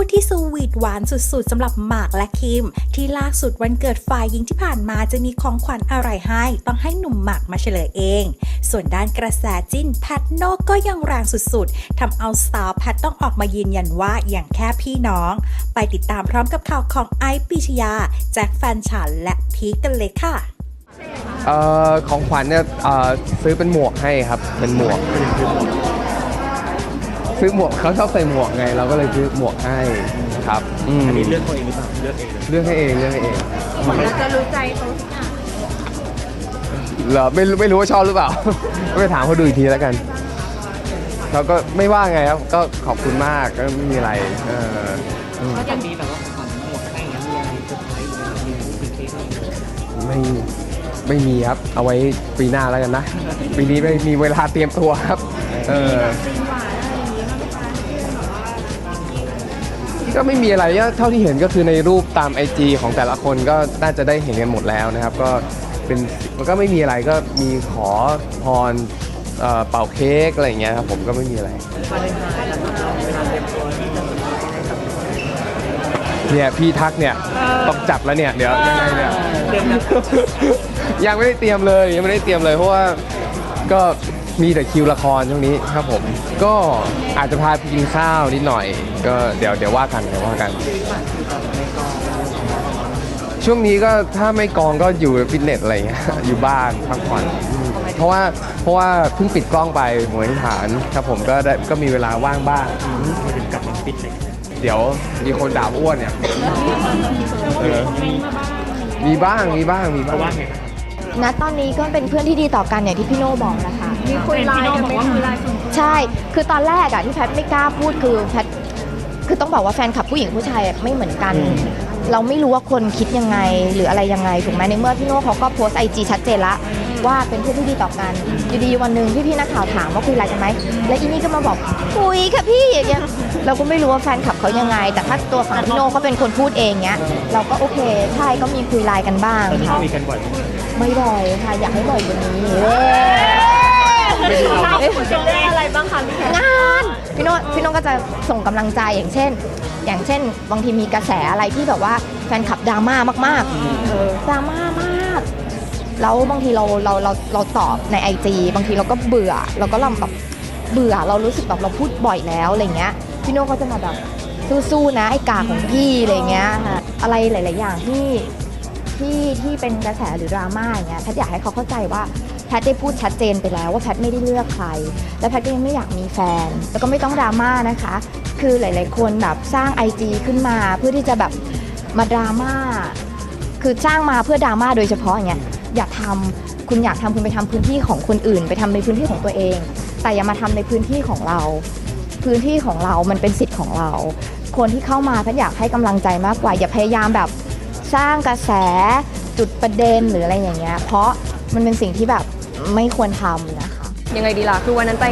คู่ที่สวีทหวานสุดๆสำหรับหมากและคิม ที่ล่าสุดวันเกิดฝ่ายหญิงที่ผ่านมาจะมีของขวัญอะไรให้ ต้องให้หนุ่มหมากมาเฉลยเอง ส่วนด้านกระแสจิ้นแพทโนก็ยังแรงสุดๆทำเอาสาวแพทต้องออกมายืนยันว่าอย่างแค่พี่น้อง ไปติดตามพร้อมกับข่าวของไอซ์ปรีชยา แจ็คแฟนฉันและพีคกันเลยค่ะออของขวัญเนี่ยซื้อเป็นหมวกให้ครับเป็นหมวก ซื้อหมวกเขาชอบใส่หมวกไง เราก็เลยซื้อหมวกให้ครับอืมอันนี้เลือกเขาเองหรือเปล่าเลือกเองเลยเลือกให้เองเลือกให้เองเราจะรู้ใจเขาทุกอย่างเหรอไม่รู้ไม่รู้ว่าชอบหรือเปล่า ก็ไปถามเขาดูอีกทีแล้วกันเขาก็ไม่ว่าไงครับ ก็ขอบคุณมากก็ไม่มีอะไรเอออืมตอนนี้แบบว่าของขวัญหมวกให้อย่างเงี้ยมีอะไรเซอร์ไพรส์หรืออะไรมีมีเค้กอะไรอย่างเงี้ย ไม่ไม่มีครับ เอาไว้ปีหน้าแล้วกันนะ ปีนี้ไม่มีเวลาเตรียมตัวครับ เออ ก็ไม่มีอะไรก็เท่าที่เห็นก็คือในรูปตาม IG ของแต่ละคนก็น่าจะได้เห็นกันหมดแล้วนะครับ ก็เป็นมันก็ไม่มีอะไรก็มีขอพรเอ่อเป่าเค้กอะไรอย่างเงี้ยครับผมก็ไม่มีอะไรวาเลนไทน์แล้วนะครับเวลาเตรียมตัวที่จะให้กับเนี่ยพี่ทักเนี่ยต้องจับแล้วเนี่ยเดี๋ยวยังไงเนี่ยเตรียมนะยังไม่ได้เตรียมเลยยังไม่ได้เตรียมเลยเพราะว่าก็ มีแต่คิวละครช่วงนี้ครับผม ก็อาจจะพาไปกินข้าวนิดหน่อย ก็เดี๋ยวเดี๋ยวว่ากันเดี๋ยวว่ากัน ช่วงนี้ก็ถ้าไม่กองก็อยู่ฟิตเนสอะไรเงี้ยอยู่บ้านพักผ่อนอืมเพราะว่าเพราะว่าเพิ่งปิดกล้องไปหมวยฐานครับผมก็ได้ก็มีเวลาว่างบ้างมาถึงกลับมาฟิตเลยเดี๋ยวมีคนด่าอ้วนเนี่ยเออมีบ้างมีบ้างมีบ้าเขางว่าไงครับณตอนนี้ก็เป็นเพื่อนที่ดีต่อกันอย่างที่พี่โน่บอกนะคะ มีคุยไลน์กันไหมคะใช่ คือตอนแรกอะที่แพทย์ไม่กล้าพูดคือแพทย์คือต้องบอกว่าแฟนคลับผู้หญิงผู้ชายอะไม่เหมือนกัน เราไม่รู้ว่าคนคิดยังไงหรืออะไรยังไงถูกไหมในเมื่อพี่โน่เขาก็โพสไอจีชัดเจนละว่าเป็นเพื่อนที่ดีต่อกันอยู่ดีวันหนึ่งพี่พี่ๆนักข่าวถามว่าคุยไลน์กันไหมและอีนี่ก็มาบอกคุยค่ะพี่อย่างเงี้ยเราก็ไม่รู้ว่าแฟนคลับเขายังไง แต่ถ้าตัวฝั่งพี่โน่เขาเป็นคนพูดเองเงี้ยเราก็โอเคใช่ก็มีคุยไลน์กันบ้างตอนนี้ค่ะคุยกันบ่อยไหมไม่บ่อยค่ะอยากให้บ่อยกว่านี้ อะไรบ้างคะพี่แคทงานพี่โน้ตพี่โน้ตก็จะส่งกำลังใจอย่างเช่น อย่างเช่น บางทีมีกระแสอะไรที่แบบว่าแฟนคลับดราม่ามากๆเออดราม่ามาก แล้วบางทีเราเราเราเราตอบในไอจีบางทีเราก็เบื่อ เราก็ลำแบบเบื่อเรารู้สึกแบบเราพูดบ่อยแล้วอะไรเงี้ยพี่โน้ตก็จะมาแบบสู้ๆนะไอ้กาของพี่อะไรเงี้ยค่ะอะไรหลาย ๆ อย่างที่ที่ที่เป็นกระแสหรือดราม่าอย่างเงี้ยแพทย์อยากให้เขาเข้าใจว่า แพทย์ได้พูดชัดเจนไปแล้วว่าแพทย์ไม่ได้เลือกใคร และแพทย์ก็ยังไม่อยากมีแฟน แล้วก็ไม่ต้องดราม่านะคะ คือหลาย ๆ คนแบบสร้าง IG ขึ้นมาเพื่อที่จะแบบมาดราม่า คือสร้างมาเพื่อดราม่าโดยเฉพาะอย่างเงี้ย อย่าทำคุณอยากทำคุณไปทำพื้นที่ของคนอื่น ไปทำในพื้นที่ของตัวเอง แต่อย่ามาทำในพื้นที่ของเรา พื้นที่ของเรา มันเป็นสิทธิ์ของเรา คนที่เข้ามาแพทย์อยากให้กำลังใจมากกว่า อย่าพยายามแบบสร้างกระแสจุดประเด็นหรืออะไรอย่างเงี้ย เพราะมันเป็นสิ่งที่แบบ ไม่ควรทำนะคะ ยังไงดีล่ะ คือวันนั้นไป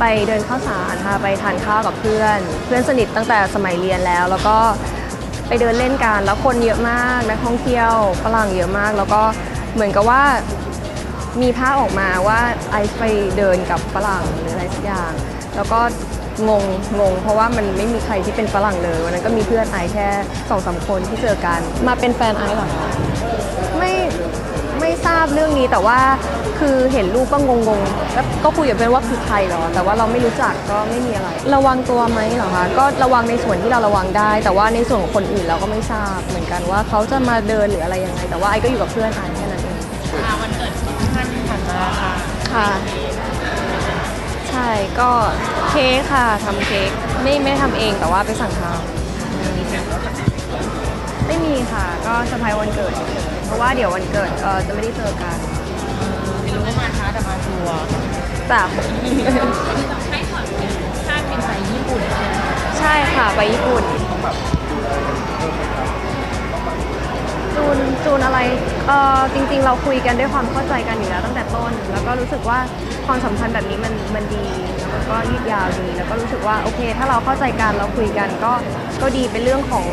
ไปเดินข้าวสารค่ะ ไปทานข้าวกับเพื่อน เพื่อนสนิทตั้งแต่สมัยเรียนแล้ว แล้วก็ไปเดินเล่นกัน แล้วคนเยอะมาก นักท่องเที่ยวฝรั่งเยอะมาก แล้วก็เหมือนกับว่ามีภาพออกมาว่าไอซ์ไปเดินกับฝรั่งหรืออะไรสักอย่าง แล้วก็งงงง เพราะว่ามันไม่มีใครที่เป็นฝรั่งเลยวันนั้นก็มีเพื่อนไอซ์แค่สองสามคนที่เจอกัน มาเป็นแฟนไอซ์เหรอคะไม่ ไม่ทราบเรื่องนี้แต่ว่าคือเห็นรูปก็งงๆแล้วก็คุยกับเพื่อนว่าคือใครเหรอ แต่ว่าเราไม่รู้จักก็ไม่มีอะไร ระวังตัวไหมเหรอคะก็ระวังในส่วนที่เราระวังได้ แต่ว่าในส่วนของคนอื่นเราก็ไม่ทราบเหมือนกันว่าเขาจะมาเดินหรืออะไรยังไงแต่ว่าไอ้ก็อยู่กับเพื่อนไอ้แค่นั้นเองวันเกิดท่านผ่านมาค่ะค่ะ ใช่ก็เค้กค่ะทำเค้กไม่ไม่ได้ทำเองแต่ว่าไปสั่งทำ ไม่มีค่ะ ก็เซอร์ไพรส์วันเกิดเฉยๆเพราะว่าเดี๋ยววันเกิดเออจะไม่ได้เจอกันรู้ว่ามาช้าแต่มาชัวจ้ะใช่ค่ะไปญี่ปุ่นจูนจูนอะไรเออจริง ๆ เราคุยกันด้วยความเข้าใจกันอยู่แล้วตั้งแต่ต้น แล้วก็รู้สึกว่าความสัมพันธ์แบบนี้มันมันดีแล้วก็ยืดยาวดี แล้วก็รู้สึกว่าโอเค ถ้าเราเข้าใจกันเราคุยกันก็ก็ดีเป็นเรื่องของ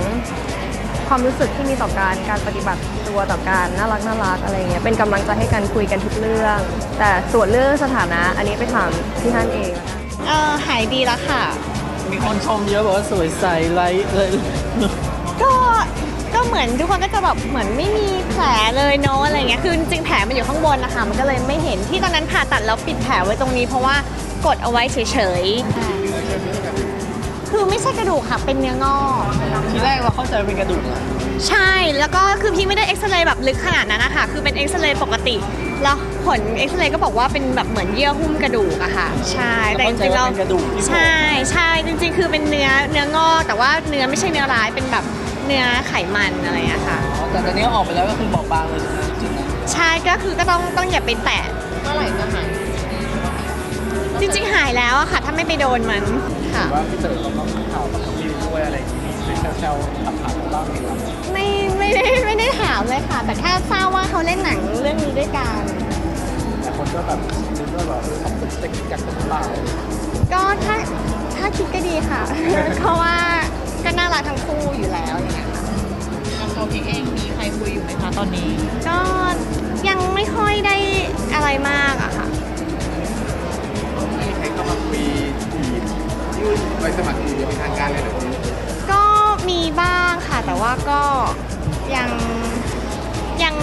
ความรู้สึกที่มีต่อการการปฏิบัติตัวต่อการน่ารักน่ารักอะไรเงี้ยเป็นกำลังใจให้กันคุยกันทุกเรื่อง แต่ส่วนเรื่องสถานะอันนี้ไปถามที่ท่านเองนะคะเออหายดีแล้วค่ะ มีคนชมเยอะบอกว่าสวยใสไลท์เลยก็ก็เหมือนทุกคนก็จะแบบเหมือนไม่มีแผลเลยเนอะอะไรเงี้ยคือจริงๆแผลมันอยู่ข้างบนนะคะมันก็เลยไม่เห็นที่ตอนนั้นผ่าตัดแล้วปิดแผลไว้ตรงนี้ เพราะว่ากดเอาไว้เฉยๆ คือไม่ใช่กระดูกค่ะ เป็นเนื้องอกทีแรกเราเข้าใจว่าเป็นกระดูกเหรอใช่แล้วก็คือพี่ไม่ได้เอ็กซเรย์แบบลึกขนาดนั้นนะคะคือเป็นเอ็กซเรย์ปกติ แล้วผลเอ็กซเรย์ก็บอกว่าเป็นแบบเหมือนเยื่อหุ้มกระดูกอะค่ะ ใช่แต่จริงๆเราเราเข้าใจว่าเป็นกระดูกที่ใช่ใช่จริงๆ คือเป็นเนื้อเนื้องอกแต่ว่าเนื้อไม่ใช่เนื้อร้ายเป็นแบบเนื้อไขมันอะไรอย่างเงี้ยค่ะอ๋อแต่ตอนนี้ออกไปแล้วก็คือบอกบางเลยนะจริงๆนะใช่ก็คือก็ต้องต้องอย่าไปแตะเมื่อไหร่จะหาย จริง ๆ หายแล้วอะค่ะ ถ้าไม่ไปโดนมันค่ะ ว่าพี่เต๋อเขาก็มีข่าวกับน้องมิวด้วยอะไรอย่างนี้มีแซวๆถามๆบ้างไหมครับไม่ไม่ได้ไม่ได้ถามเลยค่ะ แต่แค่ทราบว่าเขาเล่นหนังเรื่องนี้ด้วยกัน แต่คนก็แบบนึกว่าแบบเออเขาเป็นเด็กจากหรือเปล่าก็ถ้าถ้าคิดก็ดีค่ะ เพราะว่าก็น่ารักทั้งคู่อยู่แล้วอย่างเงี้ยค่ะทางตัวพิกเองมีใครคุยอยู่ไหมคะตอนนี้ ก็ยังไม่ค่อยได้อะไรมากอะค่ะมี ใครเข้ามาคุยยื่นใบสมัครอยู่เป็นทางการเลยเหรอก็มีบ้างค่ะแต่ว่าก็ยังยัง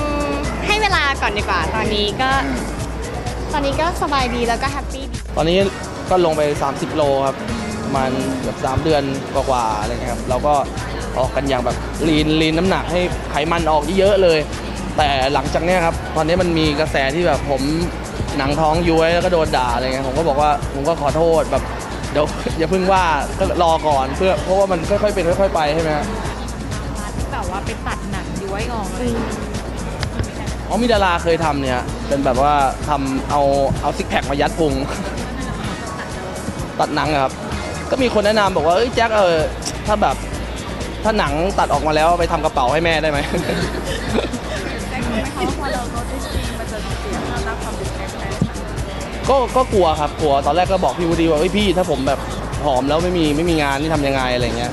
ให้เวลาก่อนดีกว่า ตอนนี้ก็ ตอนนี้ก็สบายดีแล้วก็แฮปปี้ดีตอนนี้ก็ลงไป 30 โลครับประมันเกือบ3เดือนกว่าๆอะไรเงี้ยครับเราก็ออกกันอย่างแบบลีนลีนน้ำหนักให้ไขมันออกเยอะเลย แต่หลังจากเนี้ยครับ ตอนนี้มันมีกระแสที่แบบผม หนังท้องย้วยแล้วก็โดนด่าอะไรเงี้ยผมก็บอกว่าผมก็ขอโทษแบบเดี๋ยวอย่าเพิ่งว่าก็รอก่อนเพื่อเพราะว่ามันค่อยๆเป็นค่อยๆไปใช่ไหมฮะที่แบบว่าไปตัดหนังย้วยออกเลยอ๋อมีดาราเคยทำเนี่ยเป็นแบบว่าทำเอาเอาซิกแพคมายัดพุง ตัดหนังอะครับ ก็มีคนแนะนำบอกว่าเอ้ยแจ็คเออถ้าแบบถ้าหนังตัดออกมาแล้วเอาไปทำกระเป๋าให้แม่ได้ไหมก็ก็ กลัวครับกลัวตอนแรกก็บอกพี่วูดดี้ว่าเอ้ยพี่ถ้าผมแบบผอมแล้วไม่มีไม่มีงานนี่ทำยังไงอะไรเงี้ย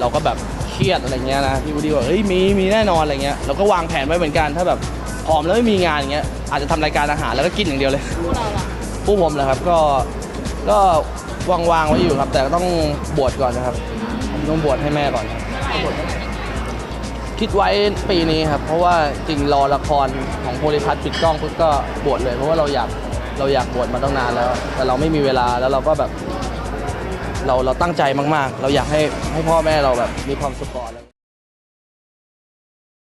เราก็แบบเครียดอะไรเงี้ยนะพี่วูดดี้บอกเฮ้ยมีมีแน่นอนอะไรเงี้ยเราก็วางแผนไว้เหมือนกันถ้าแบบผอมแล้วไม่มีงานอย่างเงี้ยอาจจะทำรายการอาหารแล้วก็กินอย่างเดียวเลยผู้ผมเหรอครับก็ก็วางวางๆไว้อยู่ครับ แต่ก็ต้องบวชก่อนนะครับผมต้องบวชให้แม่ก่อนครับ คิดไว้ปีนี้ครับ เพราะว่าจริงรอละครของโพลิพัทปิดกล้องปุ๊บก็บวชเลย เพราะว่าเราอยาก เราอยากบวชมาตั้งนานแล้ว แต่เราไม่มีเวลาแล้วเราก็แบบ เราเราตั้งใจมาก ๆ เราอยากให้ให้พ่อแม่เราแบบมีความสุขก่อน